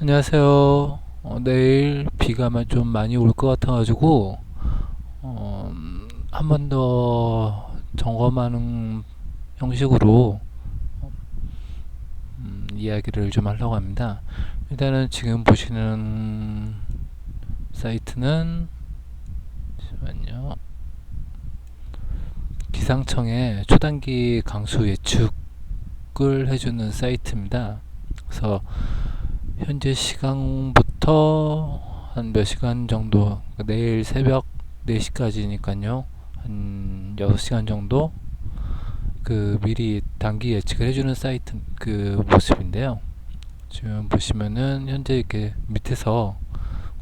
안녕하세요. 어, 내일 비가 마- 좀 많이 올 것 같아가지고 어, 한 번 더 점검하는 형식으로 음, 이야기를 좀 하려고 합니다. 일단은 지금 보시는 사이트는 잠시만요. 기상청의 초단기 강수 예측을 해주는 사이트입니다. 그래서 현재 시간부터 한 몇 시간 정도 내일 새벽 4시까지니까요. 한 6시간 정도 그 미리 단기 예측을 해주는 사이트 그 모습인데요. 지금 보시면은 현재 이렇게 밑에서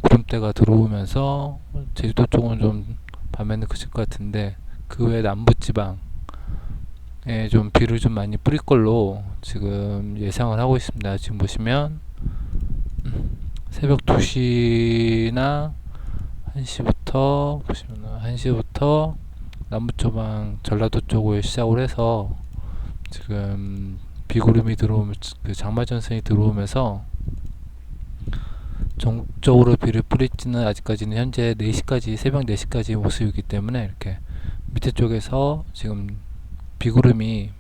구름대가 들어오면서 제주도 쪽은 좀 밤에는 그칠 것 같은데 그 외 남부지방에 좀 비를 좀 많이 뿌릴 걸로 지금 예상을 하고 있습니다. 지금 보시면 새벽 2시나 1시부터 보시면 1시부터 남부초방 전라도 쪽을 시작을 해서 지금 비구름이 들어오면 그 장마전선이 들어오면서 전국적으로 비를 뿌릴지는 아직까지는 현재 4시까지 새벽 4시까지 모습이기 때문에 이렇게 밑에 쪽에서 지금 비구름이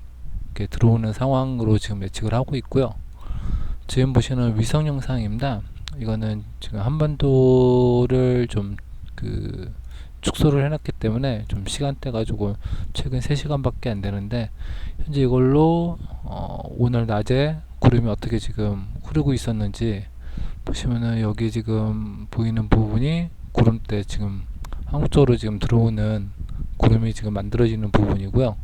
이렇게 들어오는 상황으로 지금 예측을 하고 있고요. 지금 보시는 위성 영상입니다. 이거는 지금 한반도를 좀 그 축소를 해놨기 때문에 좀 시간대 가지고 최근 3시간밖에 안 되는데 현재 이걸로 어 오늘 낮에 구름이 어떻게 지금 흐르고 있었는지 보시면은 여기 지금 보이는 부분이 구름대 지금 한국 쪽으로 지금 들어오는 구름이 지금 만들어지는 부분이고요.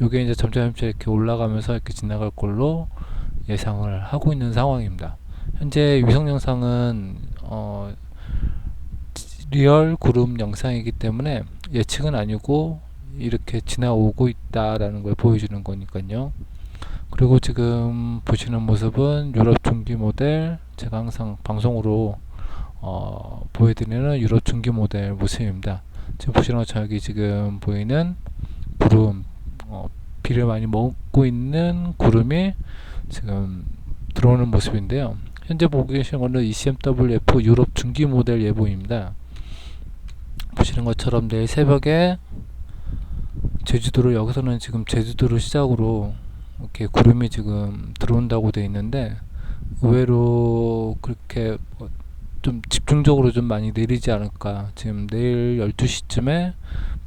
요게 이제 점점 이렇게 올라가면서 이렇게 지나갈 걸로 예상을 하고 있는 상황입니다. 현재 위성 영상은 어, 리얼 구름 영상이기 때문에 예측은 아니고 이렇게 지나오고 있다라는 걸 보여주는 거니까요. 그리고 지금 보시는 모습은 유럽 중기 모델 제가 항상 방송으로 어, 보여드리는 유럽 중기 모델 모습입니다. 지금 보시는 것처럼 여기 지금 보이는 구름 어, 비를 많이 먹고 있는 구름이 지금 들어오는 모습인데요. 현재 보고 계시는 거는 ECMWF 유럽 중기 모델 예보입니다. 보시는 것처럼 내일 새벽에 제주도를 여기서는 지금 제주도를 시작으로 이렇게 구름이 지금 들어온다고 돼 있는데 의외로 그렇게 뭐좀 집중적으로 좀 많이 내리지 않을까 지금 내일 12시쯤에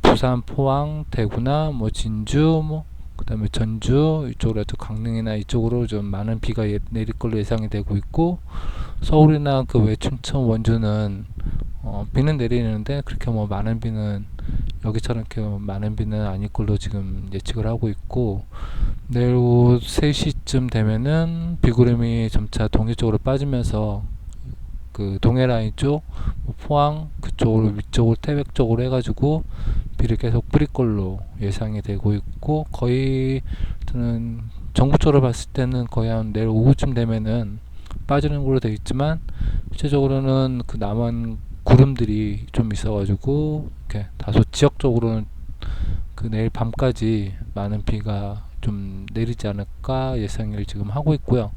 부산, 포항, 대구나 뭐 진주 뭐 그 다음에 전주 이쪽으로 해서 강릉이나 이쪽으로 좀 많은 비가 예, 내릴 걸로 예상이 되고 있고 서울이나 그 외 춘천 원주는 어, 비는 내리는데 그렇게 뭐 많은 비는 여기처럼 이렇게 많은 비는 아닐 걸로 지금 예측을 하고 있고 내일 오후 3시쯤 되면은 비구름이 점차 동해 쪽으로 빠지면서 그 동해 라인 쪽뭐 포항 그쪽으로 위쪽으로 태백 쪽으로 해가지고 비를 계속 뿌릴 걸로 예상이 되고 있고 거의 저는 전국적으로 봤을 때는 거의 한 내일 오후쯤 되면은 빠지는 걸로 되어 있지만 실제적으로는 그 남한 구름들이 좀 있어가지고 이렇게 다소 지역적으로는 그 내일 밤까지 많은 비가 좀 내리지 않을까 예상을 지금 하고 있고요.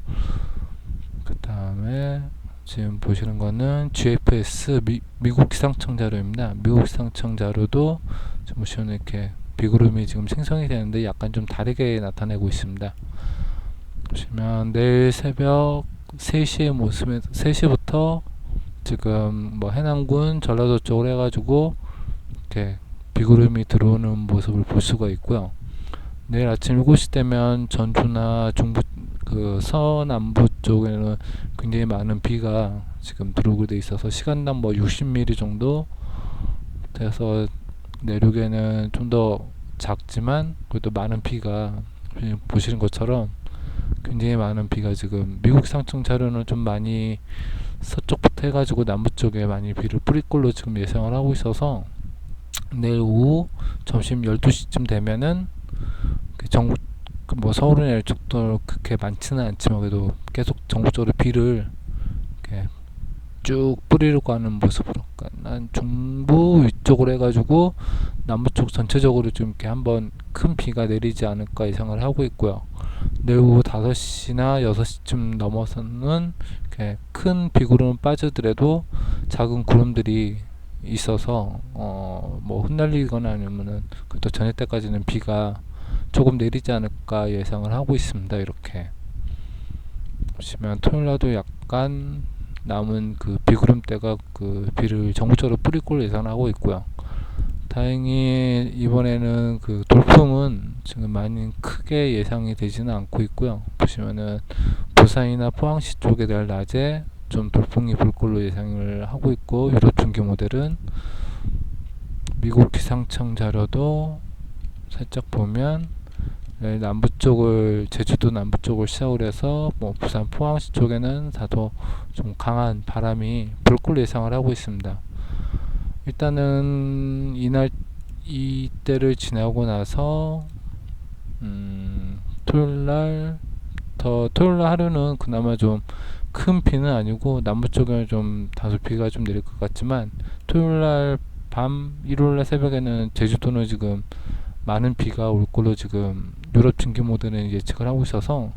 그 다음에 지금 보시는 거는 GFS 미, 미국 기상청 자료입니다. 미국 기상청 자료도 지금 보시면 이렇게 비구름이 지금 생성이 되는데 약간 좀 다르게 나타내고 있습니다. 보시면 내일 새벽 3시의 모습에 3시부터 지금 뭐 해남군 전라도 쪽으로 해가지고 이렇게 비구름이 들어오는 모습을 볼 수가 있고요. 내일 아침 7시 되면 전주나 중부 그 서남부 쪽에는 굉장히 많은 비가 지금 들어오게 돼 있어서 시간당 뭐 60mm 정도 돼서 내륙에는 좀 더 작지만 그래도 많은 비가 지금 보시는 것처럼 굉장히 많은 비가 지금 미국 상층 자료는 좀 많이 서쪽부터 해가지고 남부 쪽에 많이 비를 뿌릴 걸로 지금 예상을 하고 있어서 내일 오후 점심 12시쯤 되면은 그 전국 그 뭐 서울이나 이쪽도 그렇게 많지는 않지만 그래도 계속 전국적으로 비를 이렇게 쭉 뿌리려고 하는 모습으로 그러니까 난 중부 위쪽으로 해가지고 남부 쪽 전체적으로 좀 이렇게 한번 큰 비가 내리지 않을까 예상을 하고 있고요. 내일 오후 5시나 6시쯤 넘어서는 이렇게 큰 비구름 빠지더라도 작은 구름들이 있어서 어 뭐 흩날리거나 아니면은 또 저녁 때까지는 비가 조금 내리지 않을까 예상을 하고 있습니다. 이렇게 보시면 토요일 날도 약간 남은 그 비구름대가 그 비를 전국적으로 뿌릴 걸로 예상하고 있고요. 다행히 이번에는 그 돌풍은 지금 많이 크게 예상이 되지는 않고 있고요. 보시면은 부산이나 포항시 쪽에 대한 낮에 좀 돌풍이 불 걸로 예상을 하고 있고 유럽 중기 모델은 미국 기상청 자료도 살짝 보면 네, 남부 쪽을 제주도 남부 쪽을 시작으로 해서 뭐 부산 포항시 쪽에는 다소 좀 강한 바람이 불 걸로 예상을 하고 있습니다. 일단은 이날 이때를 지나고 나서 음, 토요일 날 더 토요일 날 하루는 그나마 좀 큰 비는 아니고 남부 쪽에 좀 다소 비가 좀 내릴 것 같지만 토요일 날 밤 일요일 날 새벽에는 제주도는 지금 많은 비가 올 걸로 지금 유럽 중기 모델은 예측을 하고 있어서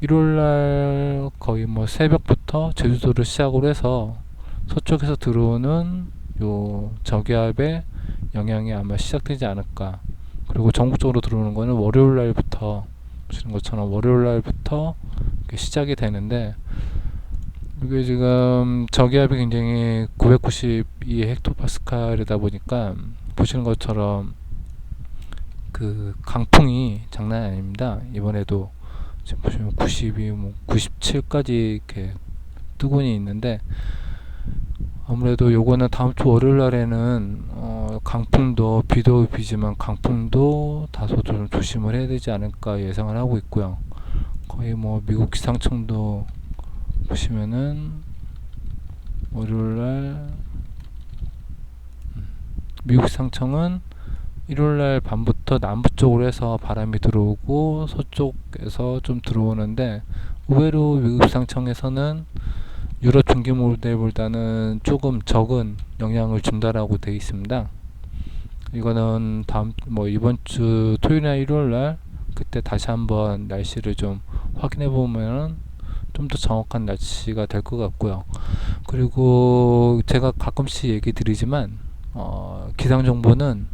일요일 날 거의 뭐 새벽부터 제주도를 시작으로 해서 서쪽에서 들어오는 요 저기압의 영향이 아마 시작되지 않을까. 그리고 전국적으로 들어오는 거는 월요일 날부터 보시는 것처럼 월요일 날부터 시작이 되는데 이게 지금 저기압이 굉장히 992 헥토파스칼이다 보니까 보시는 것처럼 그 강풍이 장난이 아닙니다. 이번에도 지금 보시면 92, 뭐 97까지 이렇게 뜨고는 있는데 아무래도 요거는 다음 주 월요일 날에는 어 강풍도 비도 비지만 강풍도 다소 좀 조심을 해야 되지 않을까 예상을 하고 있고요. 거의 뭐 미국 기상청도 보시면은 월요일 날 음, 미국 기상청은 일요일 날 밤부터 남부 쪽으로 해서 바람이 들어오고 서쪽에서 좀 들어오는데 의외로 미국 기상청에서는 유럽 중기 모델보다는 조금 적은 영향을 준다라고 되어 있습니다. 이거는 다음 뭐 이번 주 토요일이나 일요일 날 그때 다시 한번 날씨를 좀 확인해 보면은 좀 더 정확한 날씨가 될 것 같고요. 그리고 제가 가끔씩 얘기 드리지만 어, 기상 정보는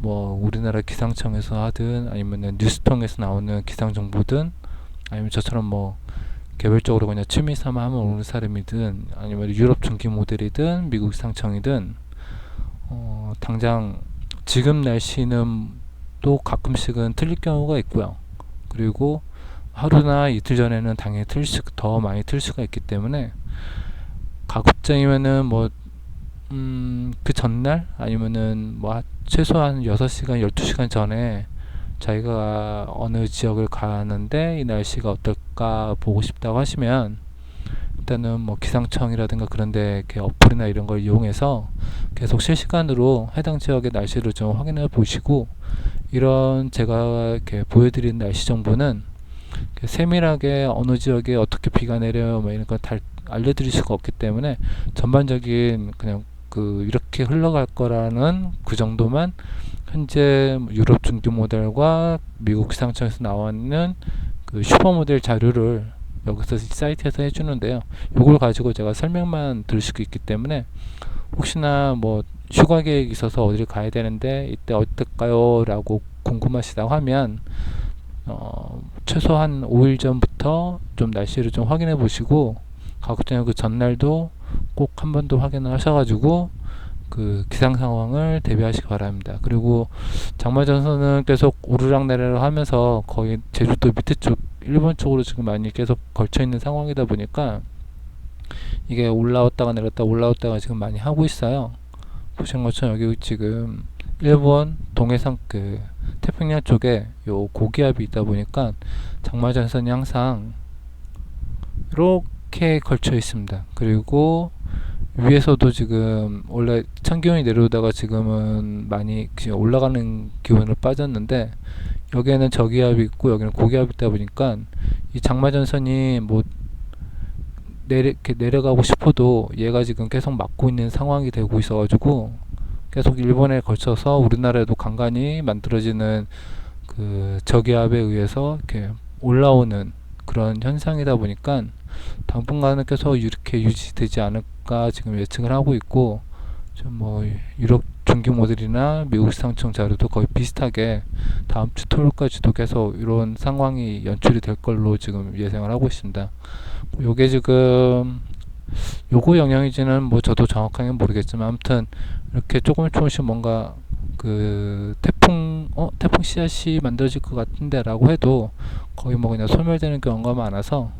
뭐 우리나라 기상청에서 하든 아니면 뉴스통에서 나오는 기상 정보든 아니면 저처럼 뭐 개별적으로 그냥 취미 삼아 하면 오는 사람이든 아니면 유럽 중기 모델이든 미국 상청이든 어, 당장 지금 날씨는 또 가끔씩은 틀릴 경우가 있고요. 그리고 하루나 이틀 전에는 당연히 틀 수, 더 많이 틀 수가 있기 때문에 가급적이면은 뭐, 음, 그 전날 아니면은 뭐 최소한 6시간, 12시간 전에 자기가 어느 지역을 가는데 이 날씨가 어떨까 보고 싶다고 하시면 일단은 뭐 기상청이라든가 그런데 어플이나 이런 걸 이용해서 계속 실시간으로 해당 지역의 날씨를 좀 확인해 보시고 이런 제가 이렇게 보여드린 날씨 정보는 세밀하게 어느 지역에 어떻게 비가 내려요 뭐 이런 걸다 알려드릴 수가 없기 때문에 전반적인 그냥 그 이렇게 흘러갈 거라는 그 정도만 현재 유럽 중기 모델과 미국 기상청에서 나왔는 그 슈퍼 모델 자료를 여기서 사이트에서 해주는데요. 이걸 가지고 제가 설명만 들을 수 있기 때문에 혹시나 뭐 휴가 계획 있어서 어디를 가야 되는데 이때 어떨까요? 라고 궁금하시다고 하면 어, 최소한 5일 전부터 좀 날씨를 좀 확인해 보시고 가급적이면 그 전날도 꼭 한 번 더 확인을 하셔가지고 그 기상 상황을 대비하시기 바랍니다. 그리고 장마 전선은 계속 오르락 내리락 하면서 거의 제주도 밑에 쪽 일본 쪽으로 지금 많이 계속 걸쳐 있는 상황이다 보니까 이게 올라왔다가 내렸다 올라왔다가 지금 많이 하고 있어요. 보신 것처럼 여기 지금 일본 동해상 그 태평양 쪽에 요 고기압이 있다 보니까 장마 전선이 항상 이렇게 걸쳐 있습니다. 그리고 위에서도 지금 원래 찬기온이 내려오다가 지금은 많이 올라가는 기온으로 빠졌는데 여기에는 저기압이 있고 여기는 고기압이 있다 보니까 이 장마전선이 뭐 내려, 이렇게 내려가고 싶어도 얘가 지금 계속 막고 있는 상황이 되고 있어가지고 계속 일본에 걸쳐서 우리나라에도 간간히 만들어지는 그 저기압에 의해서 이렇게 올라오는 그런 현상이다 보니까 당분간은 계속 이렇게 유지되지 않을까 지금 예측을 하고 있고 좀 뭐 유럽 중기 모델이나 미국 시장청 자료도 거의 비슷하게 다음 주 토요일까지도 계속 이런 상황이 연출이 될 걸로 지금 예상을 하고 있습니다. 요게 지금 요거 영향인지는 뭐 저도 정확하게 모르겠지만 아무튼 이렇게 조금 조금씩 뭔가 그 태풍 어 태풍 씨앗이 만들어질 것 같은데라고 해도 거의 뭐 그냥 소멸되는 경우가 많아서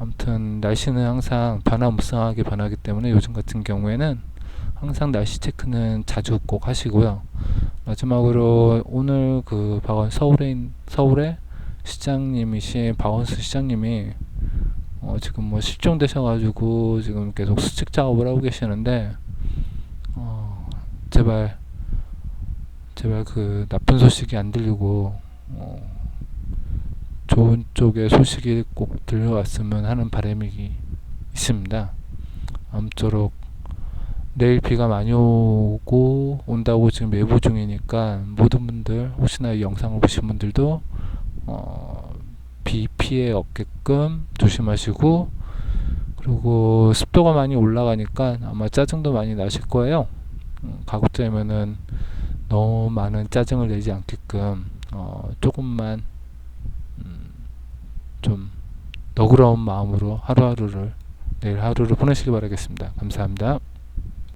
아무튼 날씨는 항상 변화무쌍하게 변하기 때문에 요즘 같은 경우에는 항상 날씨 체크는 자주 꼭 하시고요. 마지막으로 오늘 그 박원 서울에 있- 서울의 시장님이신 박원수 시장님이 어 지금 뭐 실종되셔가지고 지금 계속 수칙 작업을 하고 계시는데 어 제발 제발 그 나쁜 소식이 안 들리고 어 좋은 쪽의 소식이 꼭 들려왔으면 하는 바람이 있습니다. 아무쪼록 내일 비가 많이 오고 온다고 지금 예보 중이니까 모든 분들 혹시나 이 영상을 보신 분들도 어, 비 피해 없게끔 조심하시고 그리고 습도가 많이 올라가니까 아마 짜증도 많이 나실 거예요. 음, 가급적이면은 너무 많은 짜증을 내지 않게끔 어, 조금만 음, 좀 너그러운 마음으로 하루하루를 내일 하루를 보내시기 바라겠습니다. 감사합니다.